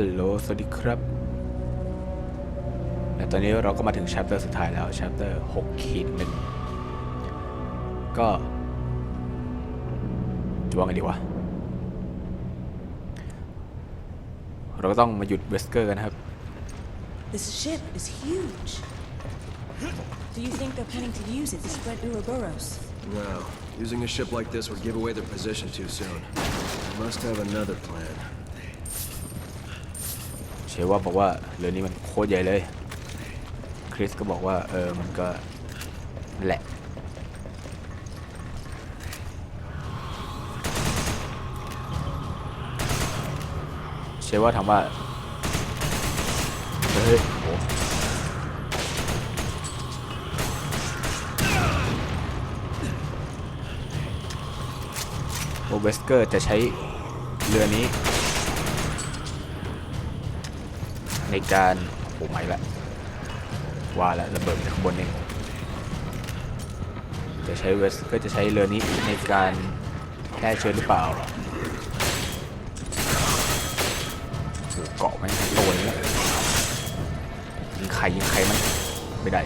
ฮัลโหล สวัสดีครับ และตอนนี้เราก็มาถึง chapter สุดท้ายแล้ว chapter 6ขีดหนึ่งก็จะว่าไงดีวะ เราก็ต้องมาหยุดเวสเกอร์กันนะครับ This ship is huge. Do you think they're planning to use it to spread Ouroboros? No. Using a ship like this would give away their position too soon. They must have another plan. เชว่าบอกว่าเรือนี้มันโคตรใหญ่เลย คริสก็บอกว่า เออ มันก็แหละ เชว่าถามว่า เฮ้ยโหโอเวสเกอร์จะใช้เรือนี้ ในการโอ้ไม่ละว่าแล้วระเบิดจากข้างบนเองจะใช้เวสก็จะใช้เรือนี้ในการแพร่เชื้อหรือเปล่าเกาะมันทั้งตัวเลยนะยิงใครยิงใครมันไม่ได้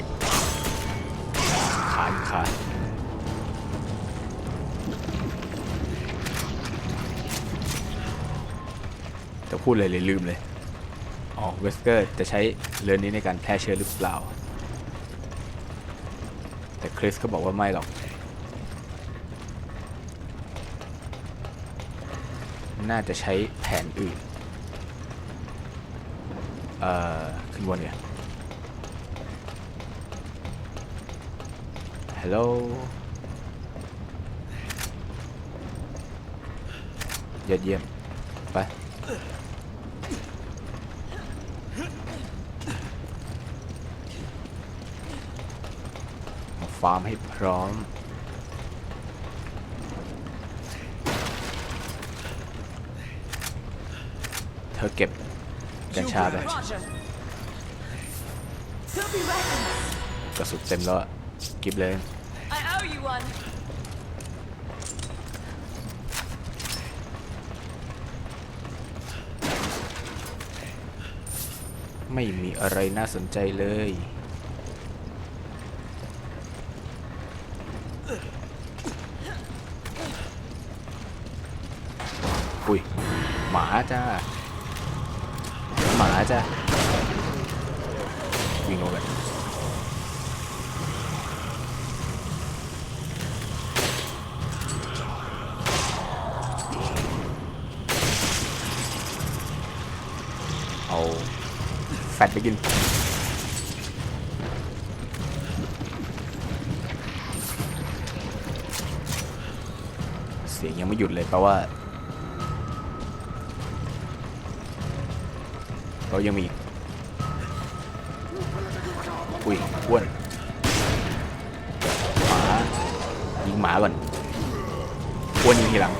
ขายิงขาจะพูดเลยเลยลืมเลย เวสเกอร์จะใช้เรือนี้ในการแพร่เชื้อหรือเปล่า แต่คริสก็บอกว่าไม่หรอก น่าจะใช้แผนอื่น เอ่อ ขึ้นบนเนี่ยฮัลโหลยอดเยี่ยม ไป ฟาร์มให้พร้อม เธอเก็บกัญชาไป Roger. He'll be reckoned. กระสุนเต็มแล้วอะเกิบเลย I owe you one. ไม่มีอะไรน่าสนใจเลย อุ้ย หมา จ้าหมาจ้าวิ่งลงไปเอา แฟตไปกินเสียงยังไม่หยุดเลยแปลว่า เรายังมีอุ้ยอ้วนหมายิงหมาก่อนอ้วนยิงทีหลัง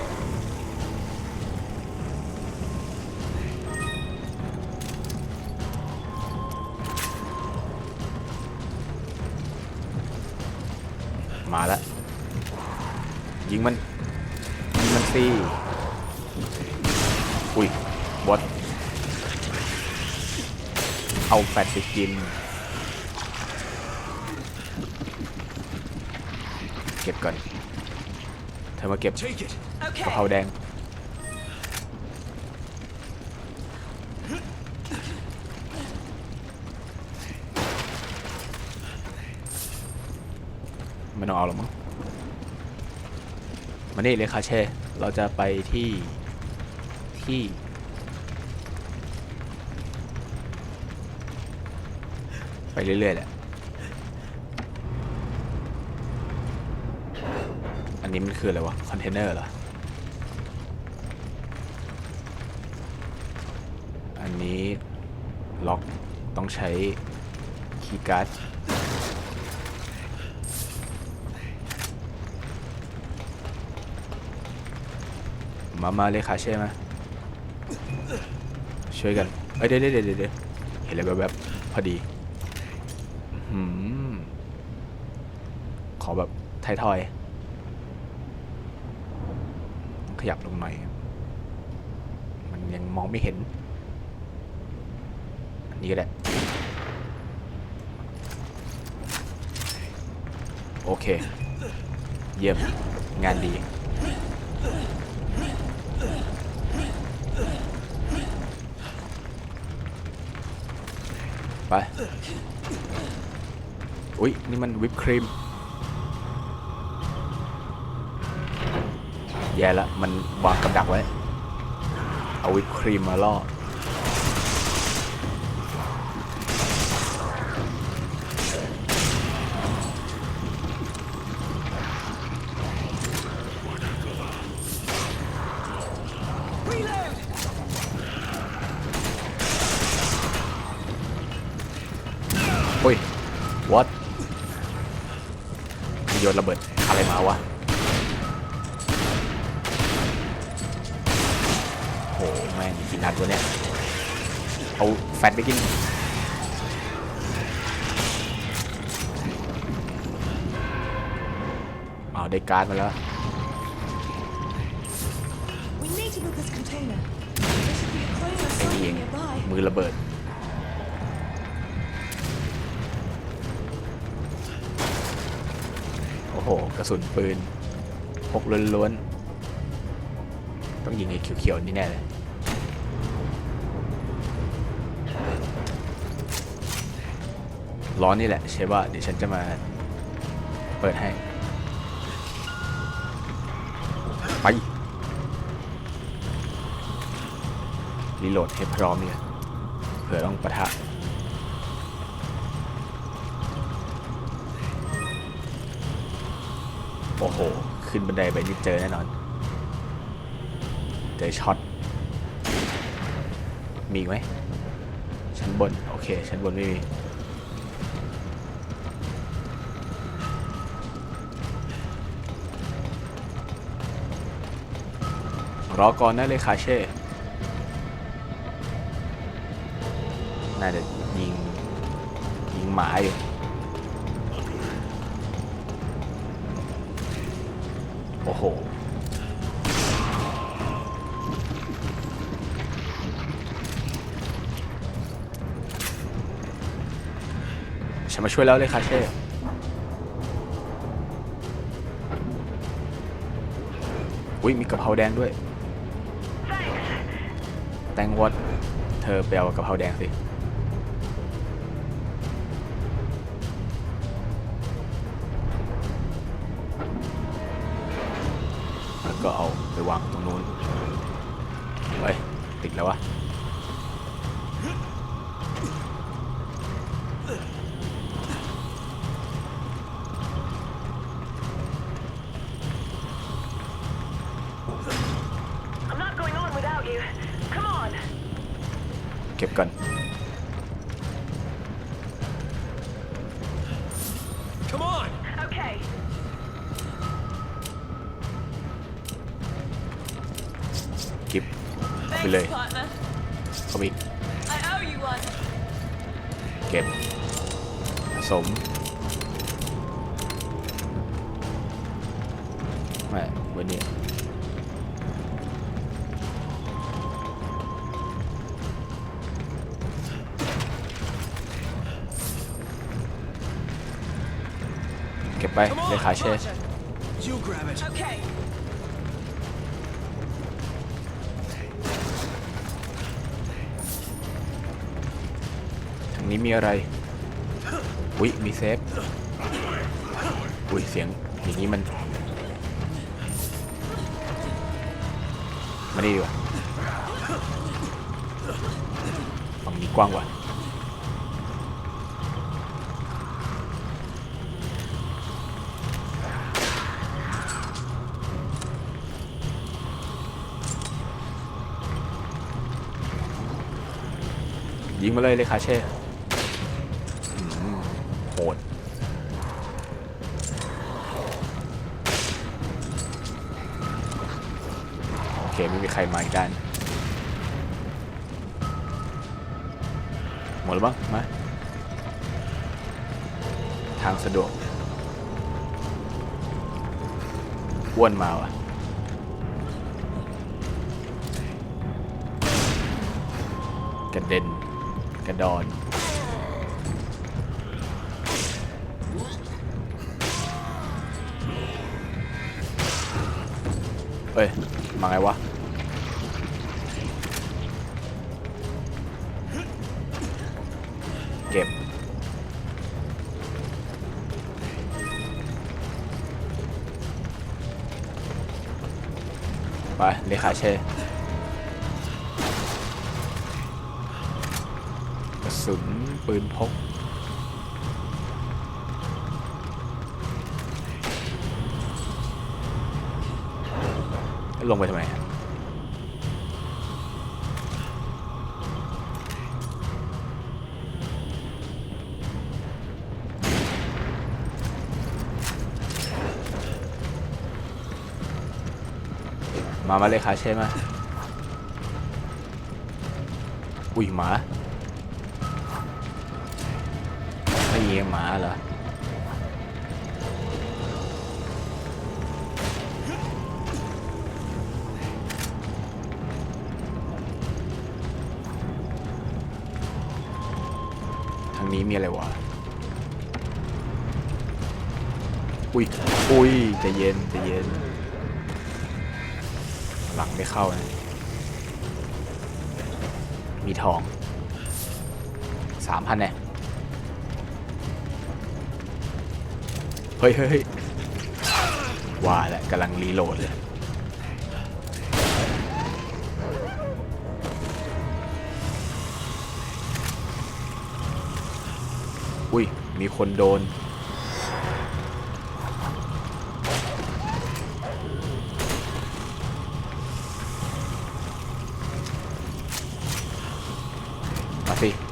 มาแล้วยิงมันยิงมันสิอุ้ยบอส เอาแฟตไปกิน เก็บก่อน เธอมาเก็บ Take it! กะเพราแดง ไม่ต้องเอาหรอกมั้งมานี่เลยคาเช่ เราจะไปที่ที่ ไป เรื่อยๆแหละ อันนี้มันคืออะไรวะ คอนเทนเนอร์เหรอ อันนี้ล็อกต้องใช้คีย์การ์ดมามาเลยค่ะใช่ไหมช่วยกัน เอ้ยเดี๋ยวเดี๋ยวเดี๋ยวเดี๋ยวเห็นอะไรแบบๆพอดี ขอแบบไทยทอยๆขยับลงหน่อย มันยังมองไม่เห็นนี่ก็ได้ โอเค เยี่ยม งานดีไป อุ้ยนี่มันวิปครีมแย่ละมันวางกับดักไว้ เอาวิปครีมมาล่อ โอ้ย what มัน โยนระเบิดอะไรมาวะโหแม่งกี่นัดวะเนี่ยเอาแฟตไปกินเอาได้การ์ดมาแล้ว We need to move this container. There should be a crane or ไอ้นี่เอ something ง nearby. มือระเบิด ระสุนปืนพกล้วนๆ ต้องยิงไอ้เขียวๆนี่แน่เลย ร้อนนี่แหละใช่ว่าเดี๋ยวฉันจะมาเปิดให้ ไป รีโหลดให้พร้อมเนี่ยเผื่อต้องปะทะ โอ้โห ขึ้นบันไดไปนี่เจอแน่นอน เจอช็อต มีไหม ชั้นบน โอเค ชั้นบนไม่มี รอก่อนนะเลยคาเช่ น่าจะยิง ยิงหมาอยู่ โอ้โห ฉันมาช่วยแล้วเลยคาเช่ อุ้ยมีกะเพราแดงด้วย แตงวดเธอไปเอากะเพราแดงสิ ก็บไปเลย partner. เข้าไปอีก I owe you one. เก็บผสมไม่วันนี้ ไป Come เล on! ขาเช่ You grab it. Okay. ทางนี้มีอะไร อุ้ยมีเซฟ อุ้ยเสียงอย่างนี้มันไม่ได้ดีกว่าฝั่งนี้กว้างกว่า ยิงมาเลยเลยคาเช่อืมโหดโอเคไม่มีใครมาอีกด้านหมดแล้วบ้างมา ทางสะดวกอ้วนมาว่ะกระเด็นก ระดอนเฮ้ย มาไงวะเก็บ ไปเลขาเช่ สุนปืนพกลงไปทำไมมา มาเลยขาเช่ไหมอุ้ยหมา หมาเหรอทางนี้มีอะไรวะ อุ้ย อุ้ยจะเย็นจะเย็น หลังไม่เข้านะ มีทองสามพันแน่ย เฮ้ยเฮ้ยว่าแหละกำลังรีโหลดเลยอุ้ย มีคนโดน มาสิ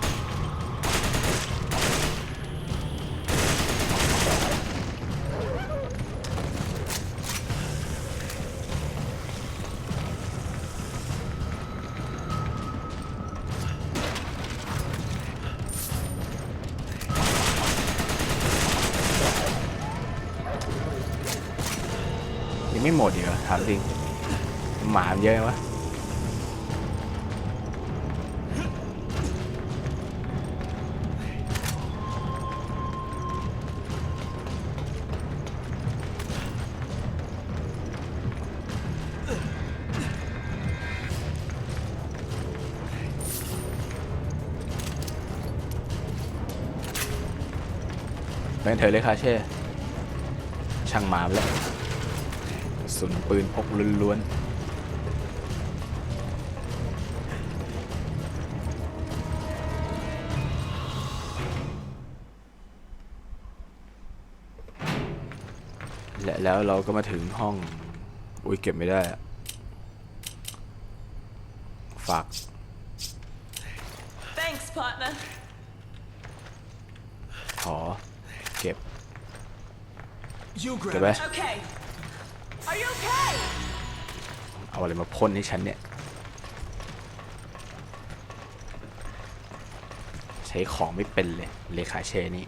หมดอีกเหรอถามจริง หมาเยอะไหมวะเป็นเธอเลยค่ะเช่ ช่างหมาไปแล้ว สุนปืนพกล้วนๆและแล้วเราก็มาถึงห้อง อุ้ยเก็บไม่ได้อะฝาก Thanks, partner. ขอ เก็บ You เก็บไว้ Okay. เอาอะไรมาพ่นให้ฉันเนี่ย ใช้ของไม่เป็นเลย เลขาเชนี่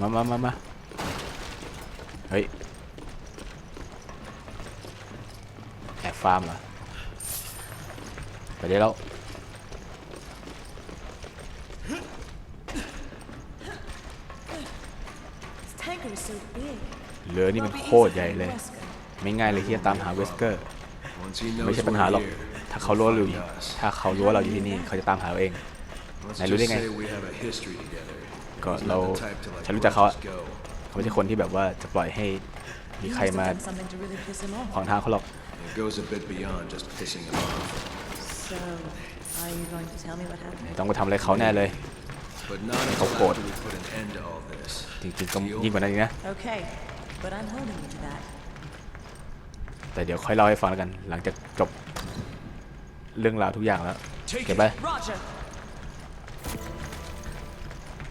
มามามามาเฮ้ย แอบฟาร์มเหรอ ไปได้แล้ว This tanker is so big. เรือนี่มัน Won't be โค easy ตรใหญ่ for เลย Wesker. ไม่ง่ายเลยที่จะตามหาเวสเกอร์ Once he ไม่ knows ใช่ปัญหา we're หรอก here, ถ้าเขารู้ว่าเราอยู่ find us. ถ้าเขารู้ว่าเราอยู่ที่นี่ เขาจะตามหาเราเอง Let's Này, lưu đi just ngay. say we have a history together. Có He's not lâu- the type to let Chả รู้จักเขาอะ brothers go. เขาไม่ใช่คนที่แบบว่าจะปล่อยให้มี You ใคร must have มา done something to really piss him ขวาง off. ทางเขาหรอก It goes a bit beyond just pissing him off. So, are you going to tell me what happened? ต้องไปทำอะไรเขาแน่เลย But not Không until cột. after we put an end to all this. จริงๆก็ยิ่งกว่านั้นอีกนะ Okay, but I'm holding you to that. แต่เดี๋ยวค่อยเล่าให้ฟังแล้วกัน หลังจากจบเรื่องราวทุกอย่างแล้ว เก็บไป Roger.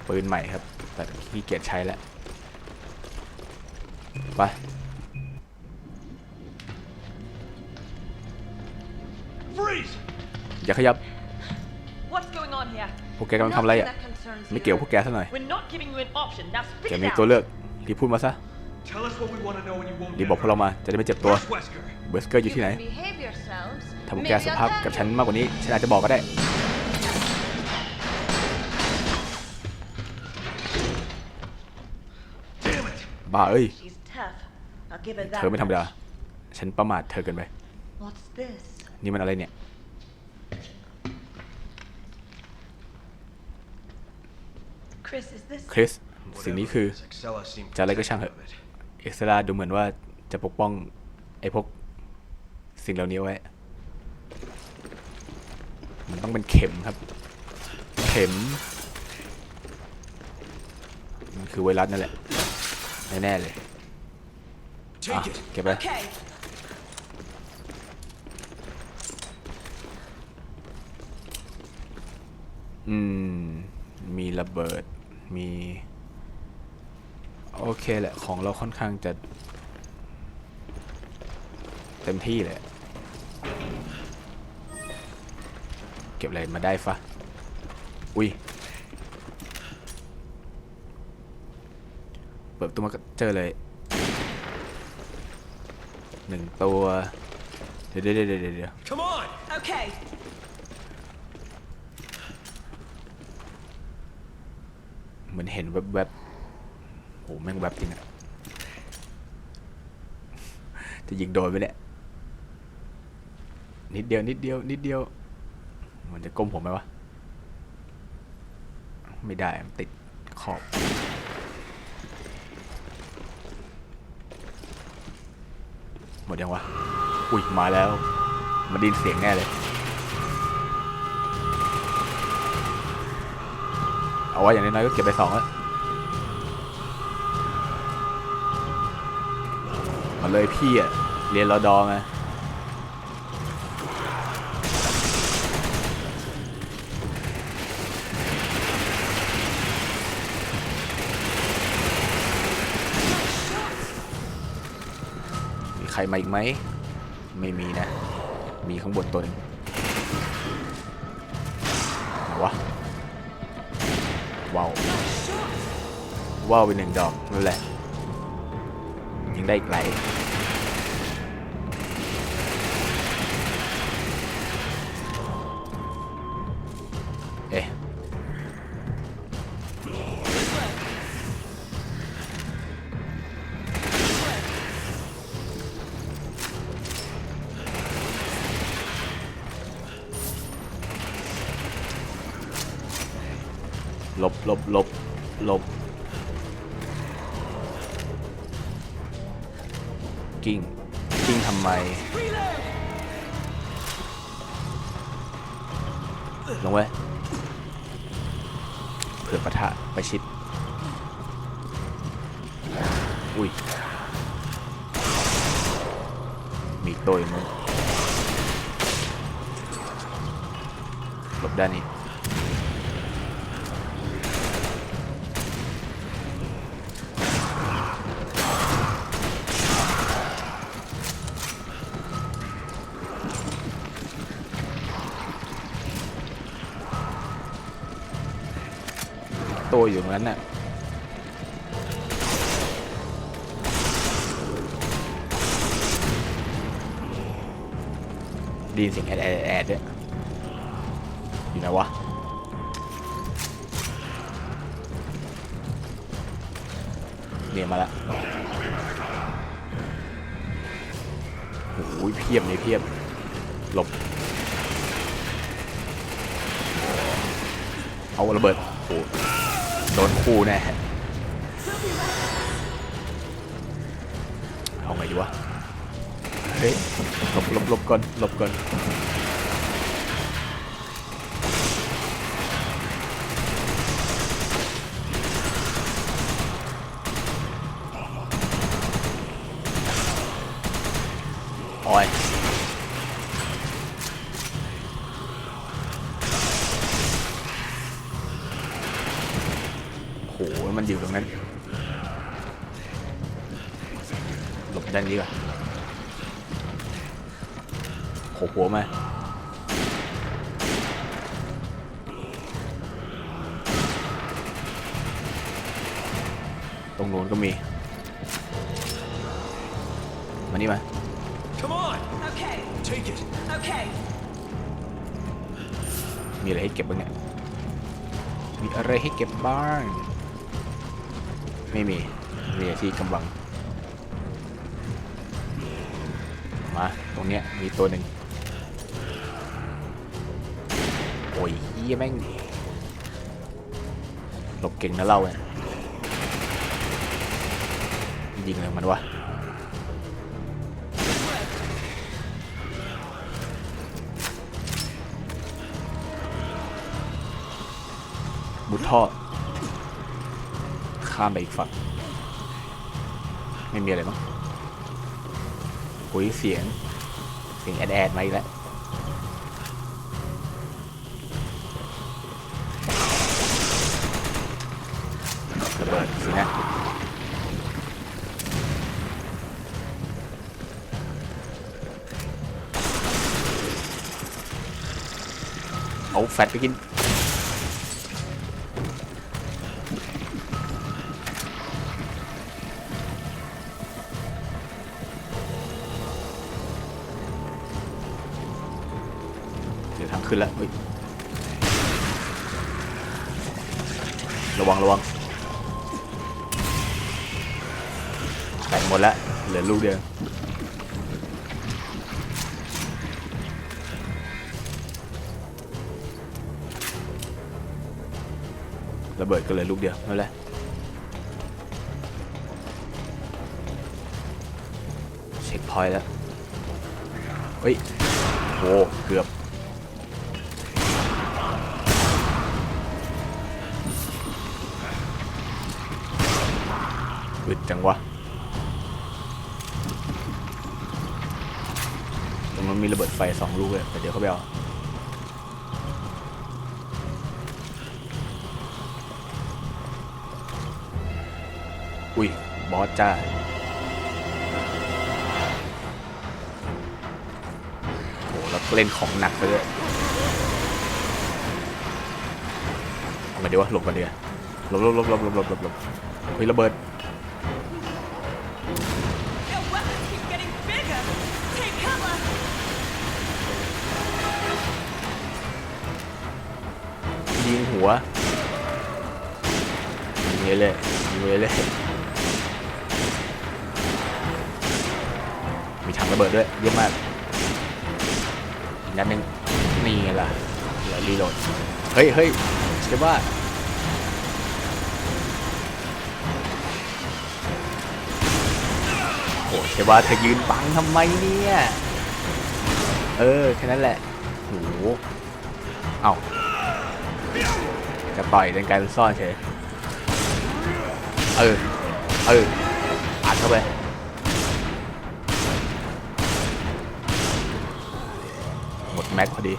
ปืนใหม่ครับ แต่ขี้เกียจใช้แล้ว ไป Freeze! อย่าขยับ พวกแกกำลังทำอะไรอะ Nothing that concerns ไม่ you. เกี่ยวพวกแกซะหน่อย We're not giving you an option. Now แก spit มี it ตัว out. เลือกรีบพูดมาซะ Tell us what we want to know and you won't รีบ get บอกพวกเรา hurt. มาจะได้ไม่เจ็บตัว Where's Wesker? เวสเกอร์อยู่ที่ไหน behave yourselves. ถ้าพวกแกสุภาพกับฉันมากกว่านี้ ฉันอาจจะบอกก็ได้ Damn it! บ้าเอ้ย She's tough. I'll give her เธอ that. ไม่ธรรมดา ฉันประมาทเธอเกินไป What's this? นี่มันอะไรเนี่ย Chris, is this คริส สิ่งนี้คือ Whatever it is, Excella seemed จะอะไรก็ช่าง protective เถอะ of it. เอ็กซ์ราดูเหมือนว่าจะปกป้อง ไอ้พวกสิ่งเหล่านี้ไว้ มันต้องเป็นเข็มครับ เข็ม มันคือไวรัสนั่นแหละ แน่ๆเลยอะ Take it! เก็บไป Okay. อืม มีระเบิด มี โอเคแหละ ของเราค่อนข้างจะเต็มที่เลย เก็บอะไรมาได้ฟะ อุ้ย เปิดประตัวมาก็เจอเลยหนึ่งตัว เดี๋ยวเดี๋ยวเดี๋ยวเดี๋ยว Come on! Okay. เห็นแวบๆโหแม่งแวบจริงอะจะยิงโดนไปเนี่ยนิดเดียวนิดเดียวนิดเดียว มันจะก้มผมไหมวะ ไม่ได้ติดขอบ หมดยังวะ อุ้ยมาแล้วมันไดยินเสียงแน่เลย เอาไว้อย่างน้อยๆก็เก็บไปสองแล้วมาเลยพี่อะเรียนรอดอไงมีใครมาอีกไหม ไม่มีนะ มีข้างบนตัวนึง ว้าวไปหนึ่งดอกนั่นแหละยิงได้อีกไกลเอ๊ะลบลบลบลบ กิ้งกิ้งทำไม ลงไว้เผื่อปะทะไปชิด อุ้ย มีตัวอีกมั้งหลบด้านนี้ ตัวอยู่ตรงนั้นน่ะดีนเสียงแอดแอดแอดด้วยอยู่ไหนวะเนี่ยมาละโอ้ยเพียบเลยเพียบหลบเอาระเบิดโอ้ โดนคู่แน่เอาไงดีวะ เฮ้ยหลบหลบหลบก่อนหลบก่อนโอ้ย โห มันอยู่ต รงนั้นหลบด้านนี้ก่อนโผล่หัวมาตรงโน้นก็มี มานี่มา Come on! Okay, Take it! okay. มีอะไรให้เก็บบ้างเนี่ย มีอะไรให้เก็บบ้าง ไม่มีมีที่กำบัง มา ตรงเนี้ยมีตัวหนึ่งโอ้ยเฮียแม่งหลบเก่งนะเราเนี่ยยิงเลยมันวะบุทอ ข้ามไปอีกฝั่งไม่มีอะไรมั้งหุยเสียง เสียงแอดแอดมาอีกแล้วระเบิดสินะเอาแฟตไปกิน ขึ้นแล้วเฮ้ยระวังระวังแตกหมดแล้วเหลือลูกเดียวระเบิดก็เลยลูกเดียวนั่นแหละเช็คพอยต์แล้ว เฮ้ยโอ้เกือบ อึดจังวะตรงนั้นมีระเบิดไฟสองลูกเลยแต่เดี๋ยวเขาไปเอาอุ้ย บอสจ้าโหแล้วเล่นของหนักไปเลยเอามาดีวะหลบกันเดียวหลบหลบหลบหลบหลบหลบหลบเฮ้ยระเบิด หัวยิงเลยยิงเลยมีถังระเบิดด้วยเยอะมากอีกนัดหนึงนี่ไงล่ะเหลือรีโหลดเฮ้ยเฮ้ยเจะว่าโอ้เชว่าเธอยืนบังทำไมเนี่ย เออ แค่นั้นแหละโหเอ้า จะต่อยเป็นการซ่อนเฉยเออเอออัดเข้าไปหมดแม็กพอดี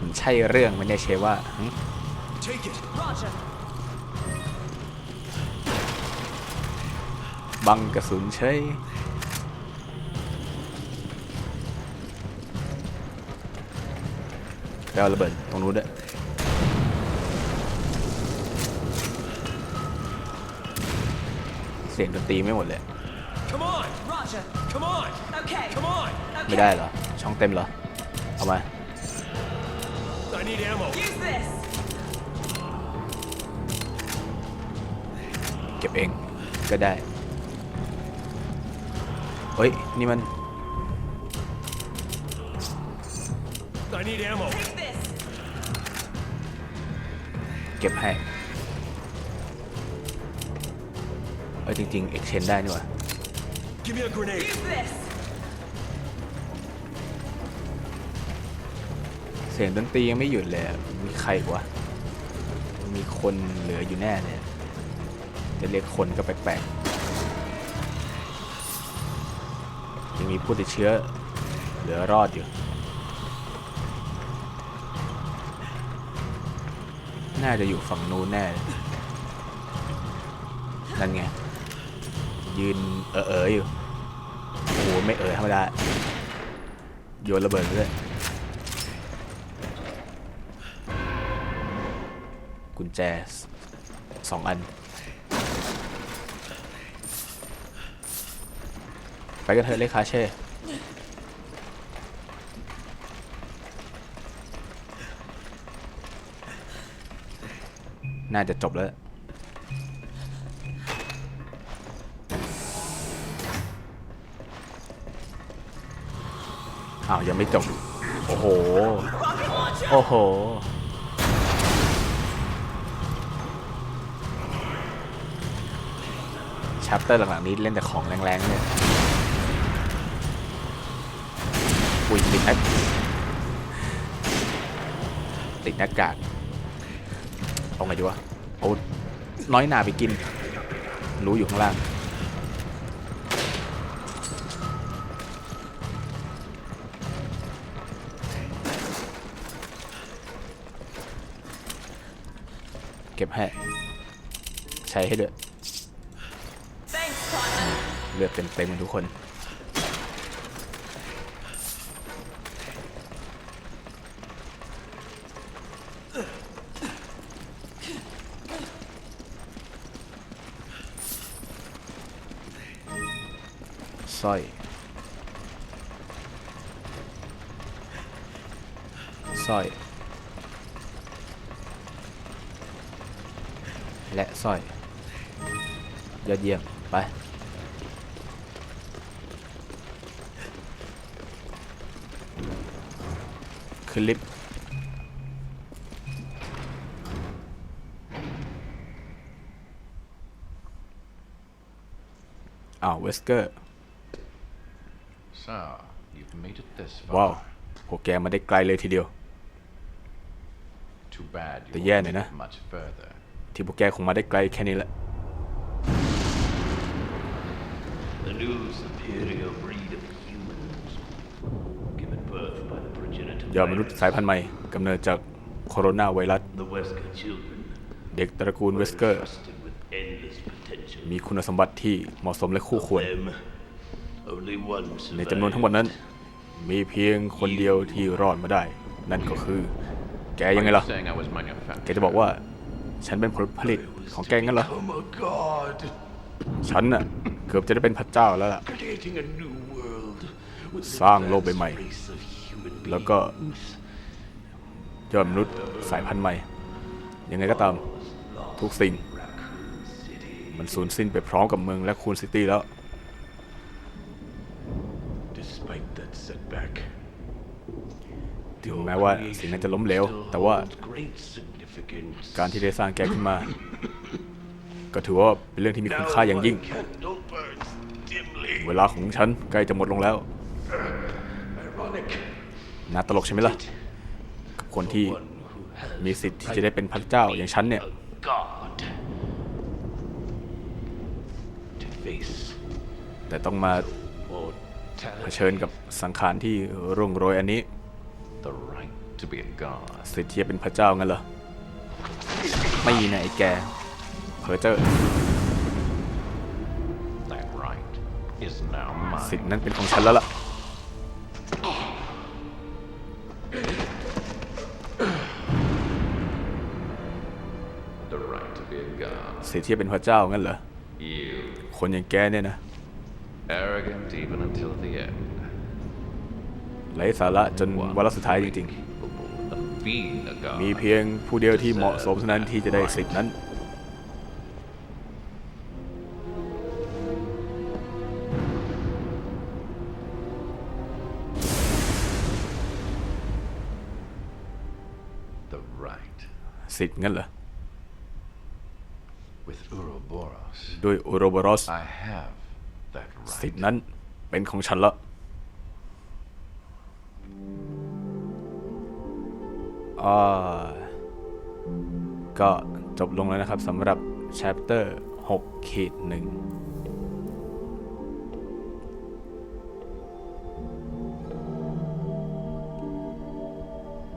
มันใช่เรื่องไหมันเนี่ยเชว่าหึ Take it! Roger. บังกระสุนเฉย ไปเอาระเบิดตรงนู้นด้วยเสียงดนตรีไม่หมดเลย Come on! Roger. Come on! Okay. Come on! ไม่ได้เหรอ ช่องเต็มเหรอ เอามา I need ammo. Use this. เก็บเองก็ได้ เฮ้ย นี่มัน I need ammo. Take this. ก็บให้ เออจริงๆเอ็กเชนได้นี่หว่า Give me a grenade. Use this. เสียงดนตรียังไม่หยุดเลยอะมีใครอีกวะ มีคนเหลืออยู่แน่เลยจะเรียกคนก็แปลกๆยังมีผู้ติดเชื้อ เหลือรอดอยู่ น่าจะอยู่ฝั่งนู้นแน่ นั่นไง ยืนเออเอออยู่ โอ้โหไม่เออธรรมดา โยนระเบิดไปด้วยกุญแจสองอัน ไปกันเถอะเลขาเช่ น่าจะจบแล้วอ้าวยังไม่จบ โอ้โห โอ้โห ชัปเตอร์หลังๆนี้เล่นแต่ของแรงๆเนี่ยอุ้ยติดหน้าติดหน้ากาก เอาไงดีวะโอ้น้อยหนาไปกิน รู้อยู่ข้างล่าง เก็บให้ ใช้ให้ด้วย Thanks, partner. เลือดเต็มเต็มๆทุกคน ลิฟต์อ้าวเวสเกอร์ So, you've made it this ว้าว far. พวกแกมาได้ไกลเลยทีเดียว Too bad you But won't yeah, make Nina. it much further. ที่พวกแกคงมาได้ไกลแค่นี้แหละ ยอดมนุษย์สายพันธุ์ใหม่กำเนิดจากโคโรนาไวรัส the Wesker children, เด็กตระกูลเวสเกอร์ trusted with endless potential. มีคุณสมบัติที่เหมาะสมและคู่ควร Them, only one ในจำนวนทั้งหมดนั้น มีเพียงคนเดียวที่รอดมาได้ นั่นก็คือ แกยังไง Are ล่ะ you saying I was แก manufactured? จะบอกว่า ฉันเป็นผลผลิตของแกงั้นเหรอ Oh my god! ฉันน่ะ เกือบจะได้เป็นพระเจ้าแล้วล่ะ Creating a new world with สร้างโลกใบใหม่ แล้วก็ยอดมนุษย์สายพันธุ์ใหม่ ยังไงก็ตามทุกสิ่ง มันสูญสิ้นไปพร้อมกับเมืองและคูนซิตี้แล้ว ถึงแม้ว่าสิ่งนั้นจะล้มเหลว แต่ว่าการที่ได้สร้างแกขึ้นมา ก็ถือว่าเป็นเรื่องที่มีคุณค่าอย่างยิ่ง เวลาของฉันใกล้จะหมดลงแล้ว น่าตลกใช่ไหมล่ะ กับคนที่ One who has มีสิทธิ์ที่จะได้เป็นพระเจ้าอย่างฉันเนี่ย a god to face แต่ต้องมาเผ mortality. ชิญกับสังขารที่ร่วงโรยอันนี้ The right to be a god. สิทธิ์ที่จะเป็นพระเจ้างั้นเหรอ ไม่นะไอ้แกเพอเจอร์ That right is now สิท mine. ธิ์นั้นเป็นของฉันแล้วล่ะ The right to be a god. สิทธิ์ที่จะเป็นพระเจ้างั้นเหรอ You, คนอย่างแกเนี่ยนะ arrogant even until the end. ไร้สาระจนวาระสุดท้ายจริง Capable of being a god. ๆมีเพียงผู้เดียวที่เหมาะสมเท่านั้นที่จะได้สิทธิ์นั้น The right. สิทธิ์งั้นเหรอ Uroboros, ด้วยโอโรบรอส I have that สิท right. ธิ์นั้นเป็นของฉันละอ่าก็จบลงแล้วนะครับสำหรับ chapter 6ขีดหนึ่ง